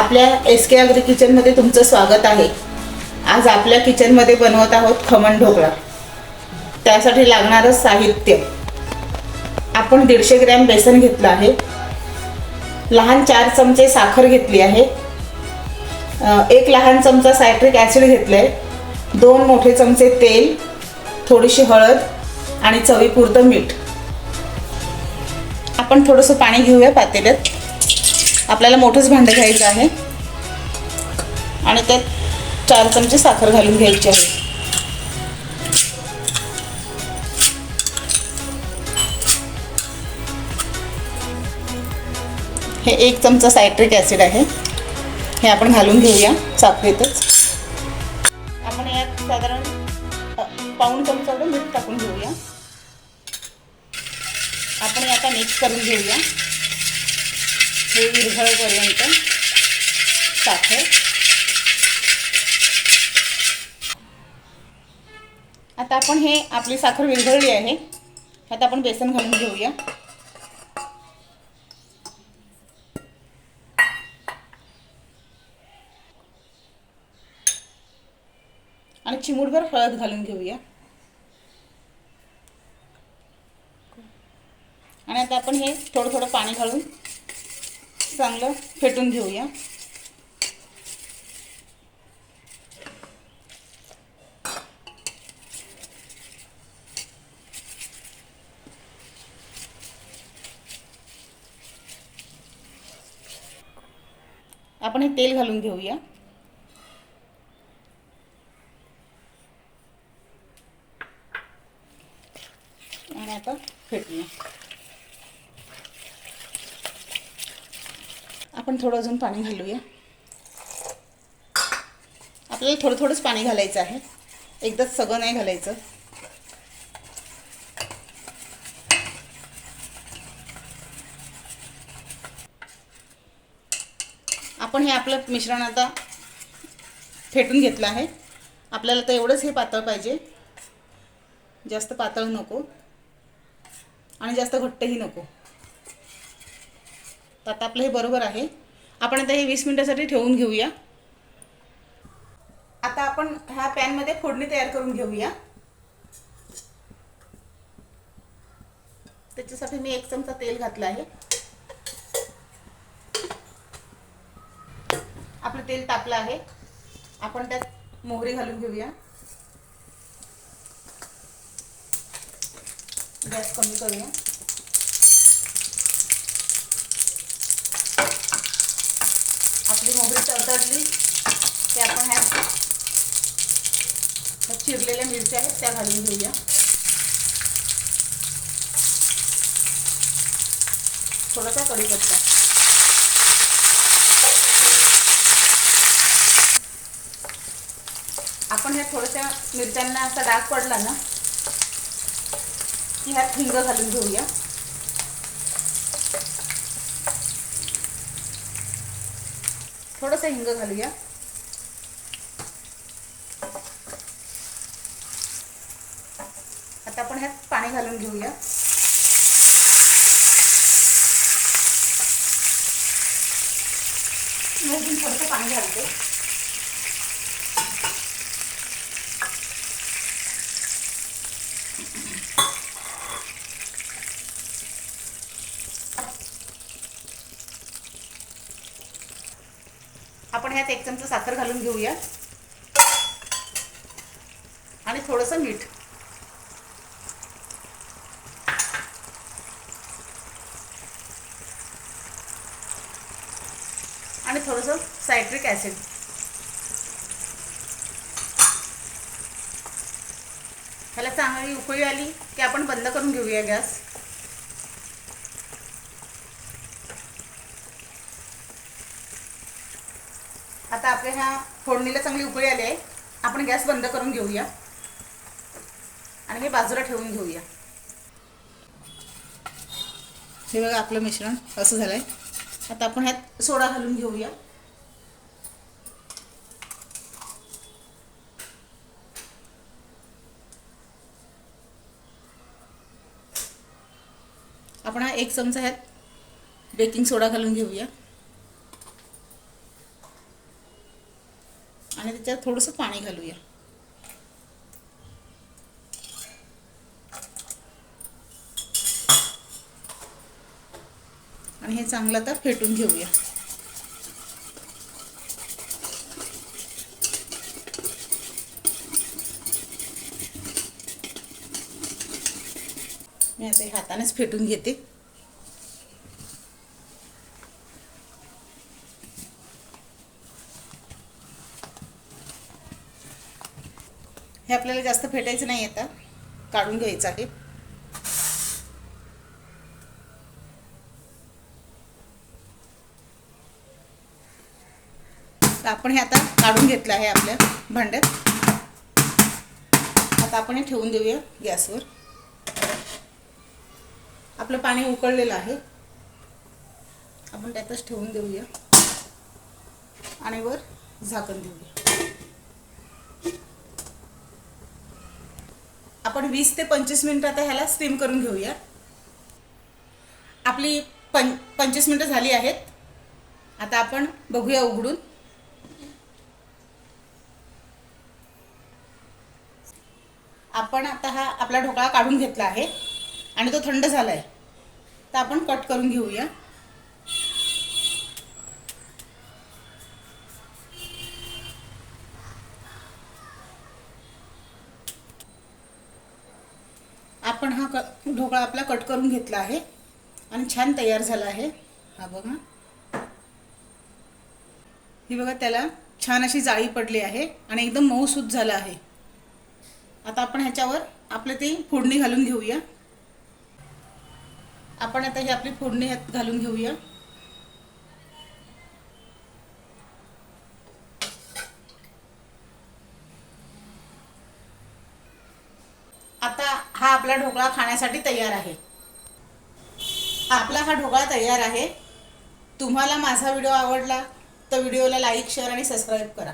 आपल्या एस के अग्री किचनमध्ये तुमचं स्वागत आहे. आज आपल्या किचनमध्ये बनवत आहोत खमण ढोकळा. त्यासाठी लागणारं साहित्य. आपण दीडशे ग्रॅम बेसन घेतलं आहे. लहान चार चमचे साखर घेतली आहे. एक लहान चमचा सायट्रिक ॲसिड घेतलं आहे दोन मोठे चमचे तेल थोडीशी हळद आणि चवीपुरतं मीठ. आपण थोडंसं पाणी घेऊया पातेल्यात. आपल्याला मोठंच भांडं घ्यायचं आहे. आणि त्यात चार चमचे साखर घालून घ्यायची आहे. हे एक चमचा सायट्रिक ॲसिड आहे. हे आपण घालून घेऊया साखरेतच. आपण यात साधारण पाऊण चमचा एवढं मीठ टाकून घेऊया. आपण आता मिक्स करून घेऊया. हे विरघळपर्यंत साखर आता आपण हे आपली साखर विरघळली आहे. आता आपण बेसन घालून घेऊया. आणि चिमूटभर हळद घालून घेऊया. आणि आता आपण हे थोडं थोडं पाणी घालून चांगलं फेटून घेऊया. आपण हे तेल घालून घेऊया. आणि आता फेटूया. आपण थोडं अजून पाणी घालूया. आपल्याला थोडं थोडंच पाणी घालायचं आहे. एकदाच सगळं नाही घालायचं. आपण हे आपलं मिश्रण आता फेटून घेतलं आहे. आपल्याला तर एवढंच हे पातळ पाहिजे. जास्त पातळ नको. आणि जास्त घट्टही नको. तर आता आपलं हे बरोबर आहे. आपण आता हे वीस मिनिटासाठी ठेवून घेऊया. आता आपण ह्या पॅनमध्ये फोडणी तयार करून घेऊया. त्याच्यासाठी मी एक चमचा तेल घातलं आहे. आपलं तेल तापलं आहे. आपण त्यात मोहरी घालून घेऊया. गॅस कमी करूया. आपली मोहरी तडतडली. ते आपण ह्या चिरलेल्या मिरच्या आहेत त्या घालून घेऊया. थोडासा कढीपत्ता आपण ह्या थोड्याशा मिरच्यांना असा डाग पडला ना की ह्यात हिंग घालून घेऊया. थोडंसं हिंग घालूया. आता आपण ह्यात पाणी घालून घेऊया. थोडंसं पाणी घालते. आपण ह्यात एक चमचा साखर घालून घेऊया. आणि थोडंसं मीठ. आणि थोडंसं सायट्रिक ॲसिड. ह्याला चांगली उकळी आली की आपण बंद करून घेऊया गॅस. आता आपल्या ह्या फोडणीला चांगली उकळी आली आहे. आपण गॅस बंद करून घेऊया. आणि हे बाजूला ठेवून घेऊया. हे बघा आपलं मिश्रण असं झालं आहे आता आपण ह्यात सोडा घालून घेऊया. आपण हा एक चमचा ह्यात बेकिंग सोडा घालून घेऊया. त्याच्यात थोडंसं पाणी घालूया. आणि हे चांगलं आता फेटून घेऊया. मी आता हातानेच फेटून घेते. हे आपल्याला जास्त फेटायचं नाही आता. काढून घ्यायचं आहे. तर आपण हे आता काढून घेतलं आहे आपल्या भांड्यात. आता आपण हे ठेवून देऊया गॅसवर. आपलं पाणी उकळलेलं आहे. आपण त्यातच ठेवून देऊया. आणि वर झाकण देऊया. आपण वीस ते पंचवीस मिनटं आता ह्याला स्टीम करून घेऊया. आपली पं पंचवीस मिनटं झाली आहेत. आता आपण बघूया उघडून. आपण आता हा आपला ढोकळा काढून घेतला आहे आणि तो थंड झाला आहे तर आपण कट करून घेऊया आपण हा क ढोकळा आपला कट करून घेतला आहे. आणि छान तयार झाला आहे. हा बघा. ही बघा त्याला छान अशी जाळी पडली आहे आणि एकदम मऊसूत झाला आहे. आता आपण ह्याच्यावर आपलं ते फोडणी घालून घेऊया. आपण आता ही आपली फोडणी ह्यात घालून घेऊया. आपला ढोकळा खाण्यासाठी तयार आहे. आपला हा ढोकळा तयार आहे. तुम्हाला माझा व्हिडिओ आवडला तर व्हिडिओला लाईक शेअर आणि सबस्क्राईब करा.